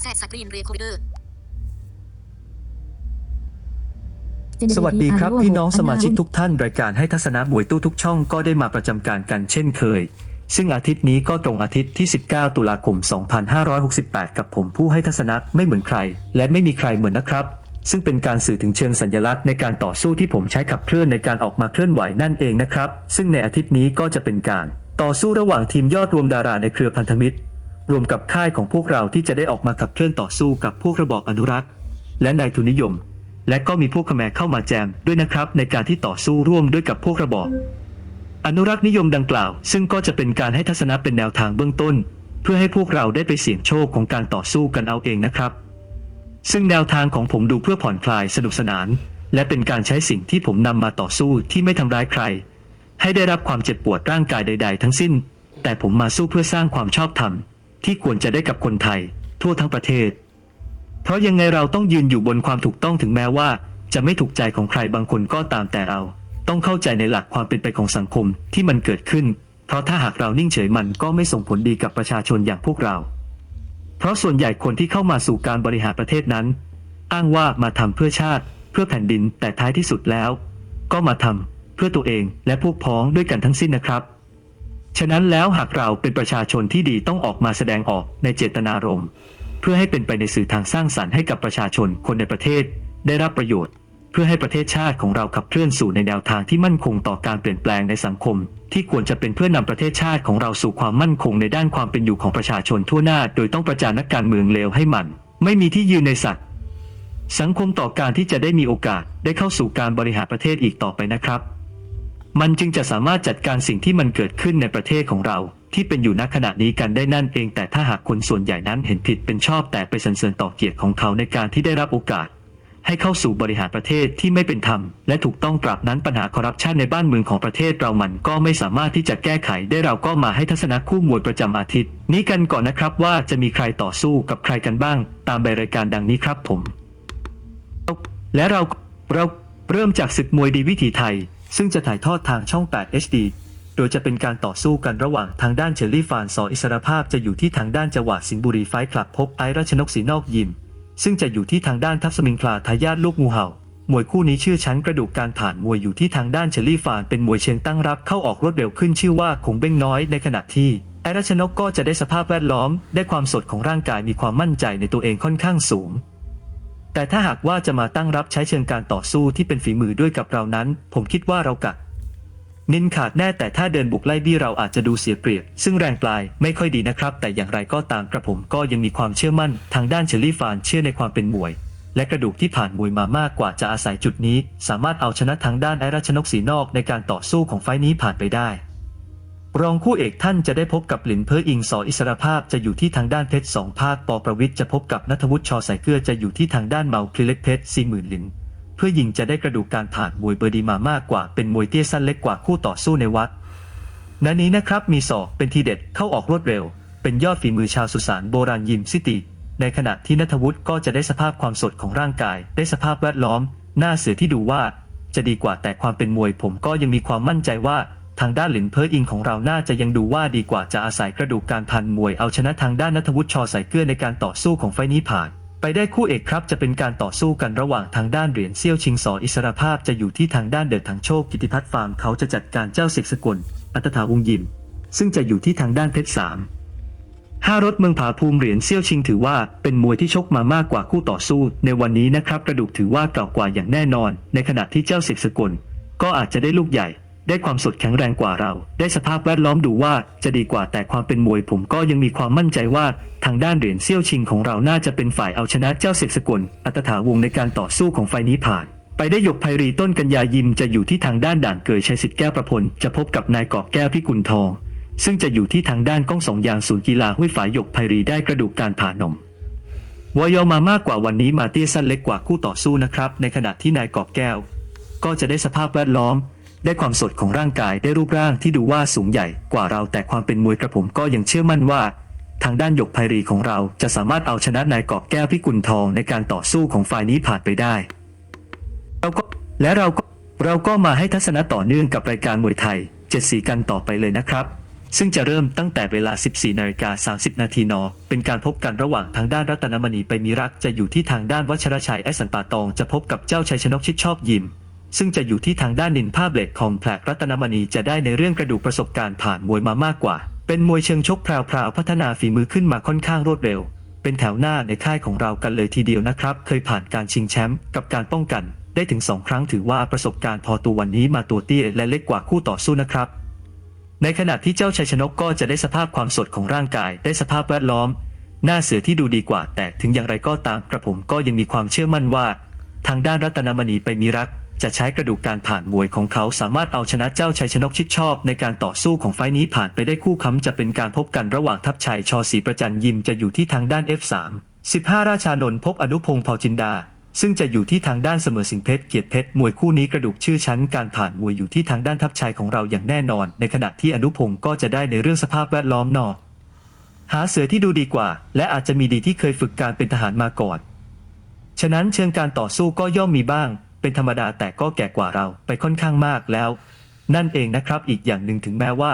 แซดสกรีนเรคอร์เดอร์สวัสดีครับ พี่น้องสมาชิกทุกท่าน รายการให้ทัศนะมวยตู้ทุกช่องก็ได้มาประจำการกันเช่นเคย ซึ่งอาทิตย์นี้ก็ตรงอาทิตย์ที่ 19 ตุลาคม 2568 กับผมผู้ให้ทัศนะไม่เหมือนใคร และไม่มีใครเหมือนนะครับ ซึ่งเป็นการสื่อถึงเชิงสัญลักษณ์ในการต่อสู้ที่ผมใช้ขับเคลื่อนในการออกมาเคลื่อนไหวนั่นเองนะครับ ซึ่งในอาทิตย์นี้ก็จะเป็นการ ต่อสู้ระหว่างทีมยอดรวมดาราในเครือพันธมิตร รวมกับค่ายของพวกเราที่จะได้ออกมาขับเคลื่อนต่อสู้กับพวกระบอบอนุรักษ์ และนายทุนนิยม และก็มีพวกขแมรเข้ามาแจมด้วยนะครับ ในการที่ต่อสู้ร่วมด้วยกับพวกระบอบอนุรักษ์นิยมดังกล่าว ซึ่งก็จะเป็นการให้ทัศนะเป็นแนวทางเบื้องต้น เพื่อให้พวกเราได้ไปเสี่ยงโชคของการต่อสู้กันเอาเองนะครับ ซึ่งแนวทางของผมดูเพื่อผ่อนคลายสนุกสนาน และเป็นการใช้สิ่งที่ผมนำมาต่อสู้ที่ไม่ทำร้ายใคร ให้ได้รับความเจ็บปวดร่างกายใด ๆ ทั้งสิ้น แต่ผมมาสู้เพื่อสร้างความชอบธรรม ที่ควรจะได้กับคนไทย ทั่วทั้งประเทศ เพราะยังไงเราต้องยืนอยู่บนความถูกต้องถึงแม้ว่า จะไม่ถูกใจของใครบางคนก็ตามแต่เราต้องเข้าใจในหลักความเป็นไปของสังคมที่มันเกิดขึ้น เพราะถ้าหากเรานิ่งเฉยมันก็ไม่ส่งผลดีกับประชาชนอย่างพวกเรา เพราะส่วนใหญ่คนที่เข้ามาสู่การบริหารประเทศนั้น อ้างว่ามาทำเพื่อชาติ เพื่อแผ่นดินแต่ท้ายที่สุดแล้ว ก็มาทำเพื่อตัวเองและพวกพ้องด้วยกันทั้งสิ้นนะครับ ฉะนั้นแล้วหากเราเป็นประชาชนที่ดีต้องออกมาแสดงออกในเจตนารมณ์ เพื่อให้เป็นไปในสื่อทางสร้างสรรค์ให้กับประชาชนคนในประเทศได้รับประโยชน์ เพื่อให้ประเทศชาติของเราขับเคลื่อนสู่ในแนวทางที่มั่นคงต่อการเปลี่ยนแปลงในสังคม ที่ควรจะเป็นเพื่อนำประเทศชาติของเราสู่ความมั่นคงในด้านความเป็นอยู่ของประชาชนทั่วหน้า โดยต้องประจานนักการเมืองเลวให้มัน ไม่มีที่ยืนในสัตว์สังคมต่อการที่จะได้มีโอกาสได้เข้าสู่การบริหารประเทศอีกต่อไปนะครับ มันจึงจะสามารถจัดการสิ่งที่มันเกิดขึ้นในประเทศของเรา ที่เป็นอยู่ณขณะนี้กันได้นั่นเอง แต่ถ้าหากคนส่วนใหญ่นั้นเห็นผิดเป็นชอบแต่ไปสรรเสริญต่อเกียรติของเขาในการที่ได้รับโอกาส ให้เข้าสู่บริหารประเทศที่ไม่เป็นธรรม และถูกต้องตราบนั้นปัญหาคอร์รัปชันในบ้านเมืองของประเทศเรามันก็ไม่สามารถที่จะแก้ไขได้เราก็มาให้ทัศนคู่มวยประจำอาทิตย์ นี้กันก่อนนะครับว่าจะมีใครต่อสู้กับใครกันบ้าง ตามใบรายการดังนี้ครับผม และเราเราเริ่มจากศึกมวยดีวิถีไทย ซึ่งจะถ่ายทอดทางช่อง 8 HD โดยจะเป็นการต่อสู้กันระหว่างทางด้านเชอรี่ฟานสออิสรภาพจะอยู่ที่ทางด้านจังหวัดสิงห์บุรีไฟคลับพบไอรัชนกศรีนอกยิม ซึ่งจะอยู่ที่ทางด้านทัพสมิงพลาทายาทลูกงูเห่ามวยคู่นี้ชื่อชั้นกระดูกการผ่านมวยอยู่ที่ทางด้านเชอรี่ฟานเป็นมวยเชิงตั้งรับเข้าออกรวดเร็วขึ้นชื่อว่าคงเบ้งน้อยในขณะที่ไอรัชนกก็จะได้สภาพแวดล้อม ได้ความสดของร่างกายมีความมั่นใจในตัวเองค่อนข้างสูง แต่ถ้าหากว่าจะมาตั้งรับใช้เชิงการต่อสู้ที่เป็นฝีมือด้วยกับเรานั้น ผมคิดว่าเรากัดนินขาดแน่แต่ถ้าเดินบุกไล่บี้เราอาจจะดูเสียเปรียบ ซึ่งแรงปลายไม่ค่อยดีนะครับ แต่อย่างไรก็ตามกระผมก็ยังมีความเชื่อมั่น ทางด้านเชอรี่ฟานเชื่อในความเป็นมวย และกระดูกที่ผ่านมวยมามากกว่าจะอาศัยจุดนี้ สามารถเอาชนะทางด้านไอรัชนกสีนอกในการต่อสู้ของไฟนี้ผ่านไปได้ รองคู่เอกท่านจะได้พบกับหลินเพออิงสออิสรภาพจะอยู่ที่ทางด้านเพชรสองภาคปอประวิทย์จะพบกับนัทวุฒิชอสายเกลือจะอยู่ที่ทางด้านเมาพลิเล็กเพชรสี่หมื่นลินเพื่อยิงจะได้กระดูกการผ่านมวยเบอร์ดีมามากกว่าเป็นมวยเตี้ยสั้นเล็กกว่าคู่ต่อสู้ในวัดนันนี้นะครับมีศอกเป็นทีเด็ดเข้าออกรวดเร็ว เป็นยอดฝีมือชาวสุสานโบราณยิมซิตีในขณะที่นัทวุฒิก็จะได้สภาพความสดของร่างกาย ได้สภาพแวดล้อม หน้าเสือที่ดูว่า จะดีกว่าแต่ความเป็นมวยผมก็ยังมีความมั่นใจว่า ทางด้านหลินเพิร์อิงของเราน่าจะยังดูว่าดีกว่าจะอาศัยกระดูกการพันมวยเอาชนะทางด้านนัทวุฒิชอสายเกลือในการต่อสู้ของไฟนี้ผ่าน ไปได้คู่เอกครับจะเป็นการต่อสู้กันระหว่างทางด้านเหรียญเซี่ยวชิงสออิสรภาพจะอยู่ที่ทางด้านเดิดทางโชคกิติพัฒน์ฟาร์มเขาจะจัดการเจ้าเสกสกลอัตถาวงยิม ซึ่งจะอยู่ที่ทางด้านเพชรสามห้ารถเมืองผาภูมิเหรียญเซี่ยวชิงถือว่าเป็นมวยที่ชกมามากกว่าคู่ต่อสู้ ในวันนี้นะครับกระดูกถือว่าเก่ากว่าอย่างแน่นอน ในขณะที่เจ้าเสกสกลก็อาจจะได้ลูกใหญ่ ได้ความสดแข็งแรงกว่าเรา ได้สภาพแวดล้อมดูว่าจะดีกว่าแต่ความเป็นมวยผมก็ยังมีความมั่นใจว่าทางด้านเหรียญเซี่ยวชิงของเราน่าจะเป็นฝ่ายเอาชนะเจ้าเสกสกลอัตถาวงในการต่อสู้ของไฟนี้ผ่าน ไปได้หยกไพรีต้นกัญญายิมจะอยู่ที่ทางด้านด่านเกยชัยสิทธิ์แก้วประพลจะพบกับนายกอบแก้วพิกุลทอง ซึ่งจะอยู่ที่ทางด้านก้องสองยางศูนย์กีฬาห้วยฝายหยกไพรีได้กระดูกการผ่านมวอยอมามากกว่าวันนี้มาเตี้ยสั้นเล็กกว่าคู่ต่อสู้นะครับในขณะที่นายกอบแก้ว ก็จะได้สภาพแวดล้อม ได้ความสดของร่างกายได้รูปร่างที่ดูว่าสูงใหญ่กว่าเราแต่ความเป็นมวยกระผมก็ยังเชื่อมั่นว่า ทางด้านหยกไพรีของเราจะสามารถเอาชนะนายกอบแก้วพิกุลทองในการต่อสู้ของฝ่ายนี้ผ่านไปได้เราก็และเราก็เราก็มาให้ทัศนะต่อเนื่องกับรายการมวยไทยเจ็ดสีกันต่อไปเลยนะครับ ซึ่งจะเริ่มตั้งแต่เวลา 14นาฬิกา30 นาทีน เป็นการพบกันระหว่างทางด้านรัตนมณีไปมีรักจะอยู่ที่ทางด้านวัชรชัยแอสสันป่าตองจะพบกับเจ้าชัยชนกชิดชอบยิม ซึ่งจะอยู่ที่ทางด้านนินภาพเหล็กคอมแพลกรัตนมณีจะได้ในเรื่องกระดูกประสบการณ์ผ่านมวยมามากกว่า เป็นมวยเชิงชกแพรวๆพัฒนาฝีมือขึ้นมาค่อนข้างรวดเร็ว เป็นแถวหน้าในค่ายของเรากันเลยทีเดียวนะครับ เคยผ่านการชิงแชมป์กับการป้องกัน ได้ถึงสองครั้งถือว่าประสบการณ์พอตัววันนี้มาตัวเตี้ยและเล็กกว่าคู่ต่อสู้นะครับ ในขณะที่เจ้าชัยชนกก็จะได้สภาพความสดของร่างกาย ได้สภาพแวดล้อม หน้าเสือที่ดูดีกว่า แต่ถึงอย่างไรก็ตามกระผมก็ยังมีความเชื่อมั่นว่า ทางด้านรัตนมณีไปมีรัก จะใช้กระดูกการผ่านมวยของเขาสามารถเอาชนะเจ้าชัยชนกชิดชอบในการต่อสู้ของไฟนี้ผ่านไปได้คู่ค้ำจะเป็นการพบกันระหว่างทัพชัยชอศรีประจันยิมจะอยู่ที่ทางด้าน F3 15 ราชานนท์พบอนุพงศ์เผ่าจินดา ซึ่งจะอยู่ที่ทางด้านเสมอสิงเพชรเกียรติเพชรมวยคู่นี้กระดูกชื่อชั้นการผ่านมวยอยู่ที่ทางด้านทัพชัยของเราอย่างแน่นอน ในขณะที่อนุพงศ์ก็จะได้ในเรื่องสภาพแวดล้อมนอกหาเสือที่ดูดีกว่า และอาจจะมีดีที่เคยฝึกการเป็นทหารมาก่อน ฉะนั้นเชิงการต่อสู้ก็ย่อมมีบ้าง เป็นธรรมดาแต่ก็แก่กว่าเราไปค่อนข้างมากแล้ว นั่นเองนะครับอีกอย่างหนึ่งถึงแม้ว่า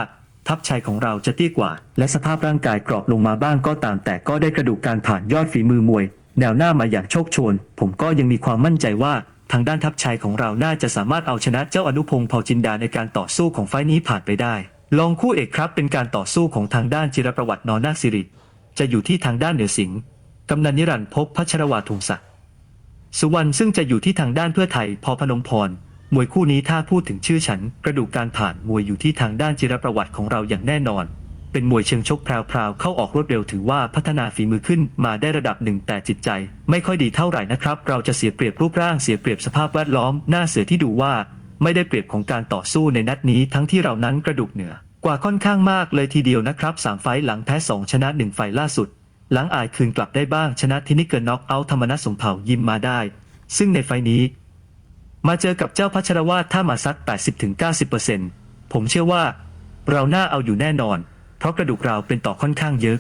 ทัพชัยของเราจะเตี้ยกว่า และสภาพร่างกายกรอบลงมาบ้างก็ตาม แต่ก็ได้กระดูกการผ่านยอดฝีมือมวย แนวหน้ามาอย่างโชคชน ผมก็ยังมีความมั่นใจว่าทางด้านทัพชัยของเราน่าจะสามารถเอาชนะเจ้าอนุพงศ์เผ่าจินดาในการต่อสู้ของไฟนี้ผ่านไปได้ ลองคู่เอกครับเป็นการต่อสู้ของทางด้านจิรประวัตินอนาคสิริ จะอยู่ที่ทางด้านเหนือสิงห์กำนันนิรันดร์พบพัชรวาทุงศักดิ์ สุวรรณซึ่งจะอยู่ที่ทางด้านเพื่อไทยพอพนมพร มวยคู่นี้ถ้าพูดถึงชื่อฉัน กระดูกการผ่านมวยอยู่ที่ทางด้านจิรประวัติของเราอย่างแน่นอน เป็นมวยเชิงชกแพรวๆเข้าออกรวดเร็วถือว่าพัฒนาฝีมือขึ้นมาได้ระดับหนึ่งแต่จิตใจ ไม่ค่อยดีเท่าไหร่นะครับ เราจะเสียเปรียบรูปร่างเสียเปรียบสภาพแวดล้อมหน้าเสือที่ดูว่า ไม่ได้เปรียบของการต่อสู้ในนัดนี้ ทั้งที่เรานั้นกระดูกเหนือกว่าค่อนข้างมากเลยทีเดียวนะครับสามไฟล์หลังแพ้สองชนะหนึ่งไฟล์ล่าสุด หลังอายคืนกลับได้บ้างชนะที่นิเกิลน็อกเอาท์ธรรมนัสสงเผายิมมาได้ ซึ่งในไฟล์นี้ มาเจอกับเจ้าพัชรวาทถ้ามาซัก 80-90%ผมเชื่อว่า เราหน้าเอาอยู่แน่นอน เพราะกระดูกเราเป็นต่อค่อนข้างเยอะ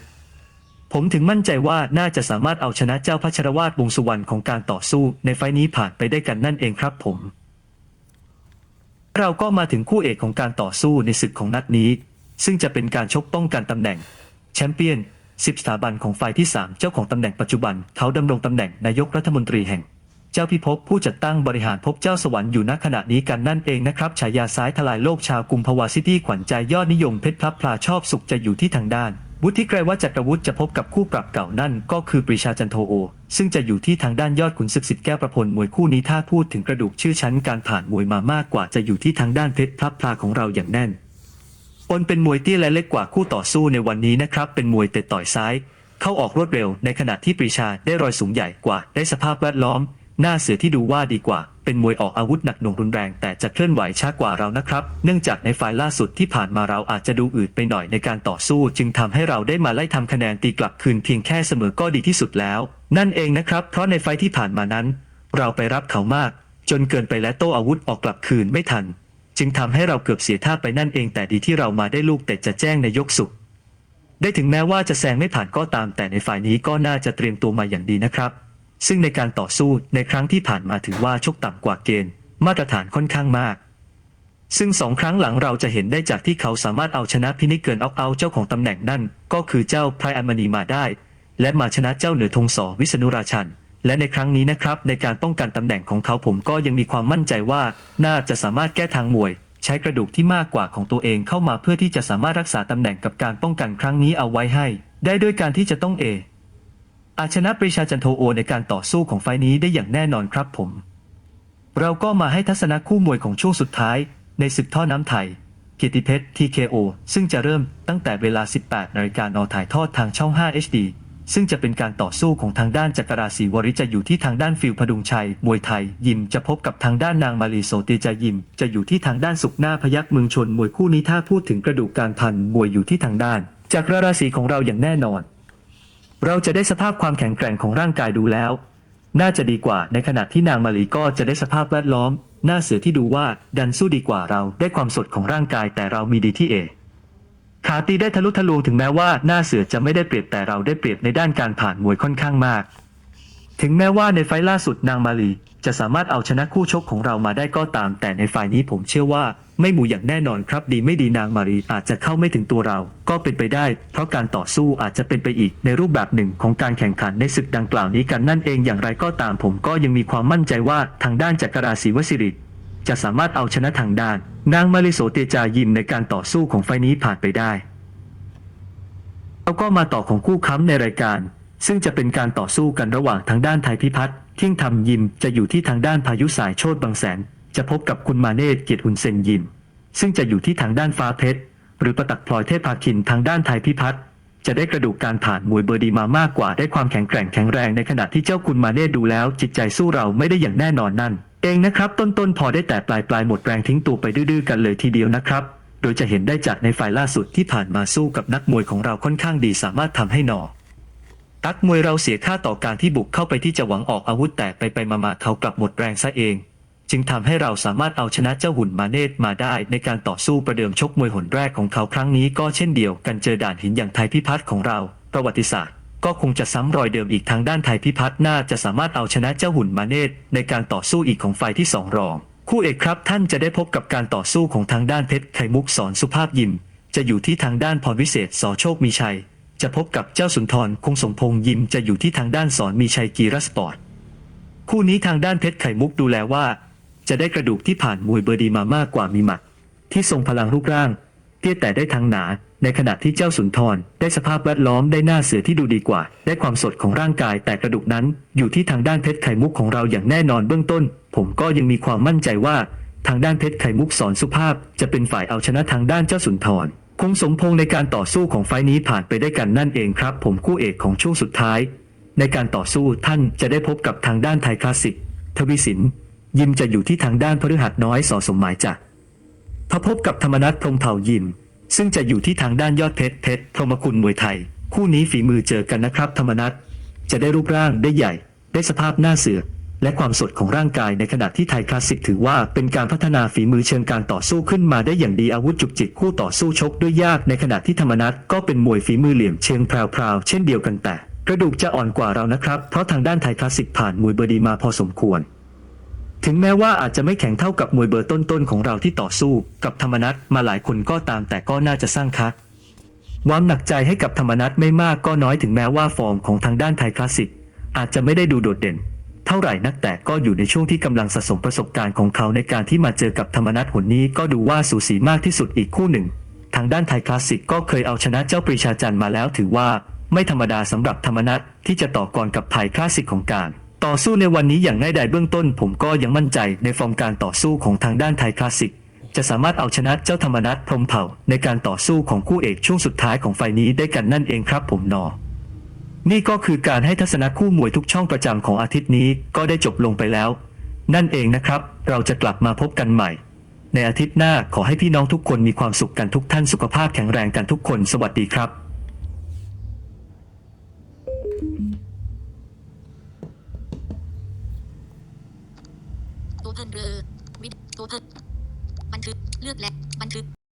ผมถึงมั่นใจว่าน่าจะสามารถเอาชนะเจ้าพัชรวาทวงสุวรรณของการต่อสู้ในไฟนี้ผ่านไปได้กันนั่นเองครับผม เราก็มาถึงคู่เอกของการต่อสู้ในศึกของนัดนี้ ซึ่งจะเป็นการชกป้องกันตำแหน่งแชมเปี้ยน 10 สถาบันของฝ่ายที่ 3 เจ้าของตำแหน่งปัจจุบัน เขาดำรงตำแหน่งนายกรัฐมนตรีแห่ง เจ้าพิภพผู้จัดตั้งบริหารพบเจ้าสวรรค์อยู่ณขณะนี้กันนั่นเองนะครับฉายาซ้ายทลายโลกชาวกรุงพาวาซิตี้ขวัญใจยอดนิยมเพชรพลับพลาชอบสุขจะอยู่ที่ทางด้าน วุฒิไกรวัจักรวุฒิจะพบกับคู่ปรับเก่านั่น ก็คือปรีชาจันโทโอ ซึ่งจะอยู่ที่ทางด้านยอดขุนศึกสิทธิ์แก้วประพลมวยคู่นี้ถ้าพูดถึงกระดูกชื่อชั้นการผ่านมวยมามากกว่าจะอยู่ที่ทางด้านเพชรพลับพลาของเราอย่างแน่น ปนเป็นมวยเตี้ยและเล็กกว่าคู่ต่อสู้ในวันนี้นะครับ เป็นมวยเตะต่อยซ้าย เข้าออกรวดเร็ว ในขณะที่ปรีชาได้รอยสูงใหญ่กว่า ได้สภาพแวดล้อม หน้าเสือที่ดูว่าดีกว่า เป็นมวยออกอาวุธหนักหน่วงรุนแรง แต่จะเคลื่อนไหวช้ากว่าเรานะครับ เนื่องจากในไฟล์ล่าสุดที่ผ่านมาเราอาจจะดูอืดไปหน่อยในการต่อสู้ จึงทำให้เราได้มาไล่ทำคะแนนตีกลับคืนเพียงแค่เสมอก็ดีที่สุดแล้ว นั่นเองนะครับ เพราะในไฟล์ที่ผ่านมานั้น เราไปรับเขามาก จนเกินไปและโต้อาวุธออกกลับคืนไม่ทัน จึงทำให้เราเกือบเสียท่าไปนั่นเองแต่ดีที่เรามาได้ลูกเตะจะแจ้งในยกสุดได้ถึงแม้ว่าจะแซงไม่ผ่านก็ตามแต่ในฝ่ายนี้ก็น่าจะเตรียมตัวมาอย่างดีนะครับ ซึ่งในการต่อสู้ในครั้งที่ผ่านมาถือว่าชกต่ำกว่าเกณฑ์ มาตรฐานค่อนข้างมาก ซึ่งสองครั้งหลังเราจะเห็นได้จากที่เขาสามารถเอาชนะพินิเกินออกเอาเจ้าของตำแหน่งนั่น ก็คือเจ้าไพรอันมณีมาได้ และมาชนะเจ้าเหนือธงสอวิษณุราชัน และในครั้งนี้นะครับในการป้องกันตำแหน่งของเขาผมก็ยังมีความมั่นใจว่า น่าจะสามารถแก้ทางมวย ใช้กระดูกที่มากกว่าของตัวเองเข้ามาเพื่อที่จะสามารถรักษาตำแหน่งกับการป้องกันครั้งนี้เอาไว้ให้ ได้ด้วยการที่จะต้องเอ อาชนะปรีชาจันโทโอในการต่อสู้ของไฟนี้ได้อย่างแน่นอนครับผม เราก็มาให้ทัศนะคู่มวยของช่วงสุดท้าย ในศึกท่อน้ำไทยเกียรติเพชร TKO ซึ่งจะเริ่มตั้งแต่เวลา 18นาฬิกานถ่ายทอดทางช่อง 5 HD ซึ่งจะเป็นการต่อสู้ของทางด้านจักรราศีวริจะอยู่ที่ทางด้านฟิลพดุงชัยมวยไทย ยิมจะพบกับทางด้านนางมาลีโสติจายิม จะอยู่ที่ทางด้านสุขหน้าพยักเมืองชนมวยคู่นี้ถ้าพูดถึงกระดูกการพันมวยอยู่ที่ทางด้านจักรราศีของเราอย่างแน่นอน เราจะได้สภาพความแข็งแกร่งของร่างกายดูแล้ว น่าจะดีกว่าในขณะที่นางมาลีก็จะได้สภาพแวดล้อมหน้าเสือที่ดูว่าดันสู้ดีกว่าเราได้ความสดของร่างกายแต่เรามีดีที่เอ ขาตีได้ทะลุทะลวงถึงแม้ว่าหน้าเสือจะไม่ได้เปรียบแต่เราได้เปรียบในด้านการผ่านมวยค่อนข้างมาก ถึงแม้ว่าในไฟล์ล่าสุดนางมาลี จะสามารถเอาชนะคู่ชกของเรามาได้ก็ตาม แต่ในฝ่ายนี้ผมเชื่อว่า ไม่หมูอย่างแน่นอนครับดีไม่ดีนางมารีอาจจะเข้าไม่ถึงตัวเรา ก็เป็นไปได้ เพราะการต่อสู้อาจจะเป็นไปอีกในรูปแบบหนึ่งของการแข่งขันในศึกดังกล่าวนี้กันนั่นเองอย่างไรก็ตามผมก็ยังมีความมั่นใจว่าทางด้านจักราศีวสิริจะสามารถเอาชนะทางด้าน นางมาริโสเตจายิมในการต่อสู้ของไฟนี้ผ่านไปได้ แล้วก็มาต่อของคู่ค้ำในรายการ ซึ่งจะเป็นการต่อสู้กันระหว่างทางด้านไทยพิพัฒน์เที่ยงธรรมยิมจะอยู่ที่ทางด้านพายุสายโชตบางแสน จะพบกับคุณมาเนตเกียรติหุนเซนยิม ซึ่งจะอยู่ที่ทางด้านฟ้าเพชร หรือประตักพลอยเทพภาคินทางด้านไทยพิพัฒน์จะได้กระดูกการผ่านมวยเบอร์ดีมามากกว่าได้ความแข็งแกร่งแข็งแรงในขณะที่เจ้าคุณมาเนตดูแล้วจิตใจสู้เราไม่ได้อย่างแน่นอนนั่น เองนะครับ ต้นๆพอได้แต่ปลายปลายๆหมดแรงทิ้งตัวไปดื้อๆกันเลยทีเดียวนะครับ โดยจะเห็นได้จากในไฟล์ล่าสุดที่ผ่านมาสู้กับนักมวยของเราค่อนข้างดีสามารถทำให้หนอตักมวยเราเสียค่าต่อการที่บุกเข้าไปที่จะหวังออกอาวุธแต่ไปไปมามาเขากลับหมดแรงซะเอง จึงทำให้เราสามารถเอาชนะเจ้าหุ่นมาเนตมาได้ ในการต่อสู้ประเดิมชกมวยหนแรกของเขาครั้งนี้ก็เช่นเดียวกันเจอด่านหินอย่างไทยพิพัฒน์ของเรา ประวัติศาสตร์ ก็คงจะซ้ำรอยเดิมอีกทางด้านไทยพิพัฒน์น่าจะสามารถเอาชนะเจ้าหุ่นมาเนตในการต่อสู้อีกของไฟล์ที่สองรอง คู่เอกครับท่านจะได้พบกับการต่อสู้ของทางด้านเพชรไข่มุกสอนสุภาพยิม จะอยู่ที่ทางด้านพรวิเศษสอโชคมีชัย จะพบกับเจ้าสุนทรคงสมพงษ์ยิมจะอยู่ที่ทางด้านสอนมีชัยกีรัสปอร์ตคู่นี้ทางด้านเพชรไข่มุกดูแลว่า จะได้กระดูกที่ผ่านมวยเบอร์ดีมามากกว่ามีหมัดที่ทรงพลังรูปร่าง เตี้ยแต่ได้ทางหนา ในขณะที่เจ้าสุนทร ได้สภาพแวดล้อมได้หน้าเสือที่ดูดีกว่า ได้ความสดของร่างกายแต่กระดูกนั้น อยู่ที่ทางด้านเพชรไข่มุกของเราอย่างแน่นอนเบื้องต้น ผมก็ยังมีความมั่นใจว่า ทางด้านเพชรไข่มุกสอนสุภาพ จะเป็นฝ่ายเอาชนะทางด้านเจ้าสุนทรคงสมพงในการต่อสู้ของไฟนี้ผ่านไปได้กันนั่นเองครับ ผมคู่เอกของช่วงสุดท้าย ในการต่อสู้ท่านจะได้พบกับทางด้านไทยคลาสสิกทวีสิน ยิมจะอยู่ที่ทางด้านพฤหัสน้อยสอสมหมายจัก รพอพบกับธรรมนัทพรมเผ่ายิมซึ่งจะอยู่ที่ทางด้านยอดเพชรเพชรพรหมคุณมวยไทย คู่นี้ฝีมือเจอกันนะครับ ธรรมนัทจะได้รูปร่างได้ใหญ่ ได้สภาพหน้าเสือและความสดของร่างกายในขณะที่ไทยคลาสสิกถือว่าเป็นการพัฒนาฝีมือเชิงการต่อสู้ขึ้นมาได้อย่างดีอาวุธจุกจิกคู่ต่อสู้ชกด้วยยากในขณะที่ธรรมนัทก็เป็นมวยฝีมือเหลี่ยมเชิงแพรวๆเช่นเดียวกันแต่ กระดูกจะอ่อนกว่าเรานะครับ เพราะทางด้านไทยคลาสสิกผ่านมวยเบอร์ดีมาพอสมควร ถึงแม้ว่าอาจจะไม่แข็งเท่ากับมวยเบอร์ต้นๆของเราที่ต่อสู้กับธรรมนัทมาหลายคนก็ตามแต่ก็น่าจะสร้างคักความหนักใจให้กับธรรมนัทไม่มากก็น้อยถึงแม้ว่าฟอร์มของทางด้านไทยคลาสสิกอาจจะไม่ได้ดูโดดเด่น เท่าไหร่นักแต่ก็อยู่ในช่วงที่กำลังสะสมประสบการณ์ของเขาในการที่มาเจอกับธรรมนัทหนนี้ก็ดูว่าสูสีมากที่สุดอีกคู่หนึ่ง ทางด้านไทยคลาสสิกก็เคยเอาชนะเจ้าปรีชาจันทร์มาแล้วถือว่า ไม่ธรรมดาสำหรับธรรมนัทที่จะต่อกรกับไทยคลาสสิกของการ ต่อสู้ในวันนี้อย่างง่ายดายเบื้องต้น ผมก็ยังมั่นใจในฟอร์มการต่อสู้ของทางด้านไทยคลาสสิก จะสามารถเอาชนะเจ้าธรรมนัทพรมเผ่า ในการต่อสู้ของคู่เอกช่วงสุดท้ายของไฟล์นี้ได้กันนั่นเองครับผมนอนี่ก็คือการให้ทัศนะคู่มวยทุกช่องประจำของอาทิตย์นี้ก็ได้จบลงไปแล้ว นั่นเองนะครับ เราจะกลับมาพบกันใหม่ ในอาทิตย์หน้าขอให้พี่น้องทุกคนมีความสุขกันทุกท่านสุขภาพแข็งแรงกันทุกคน สวัสดีครับ ตัว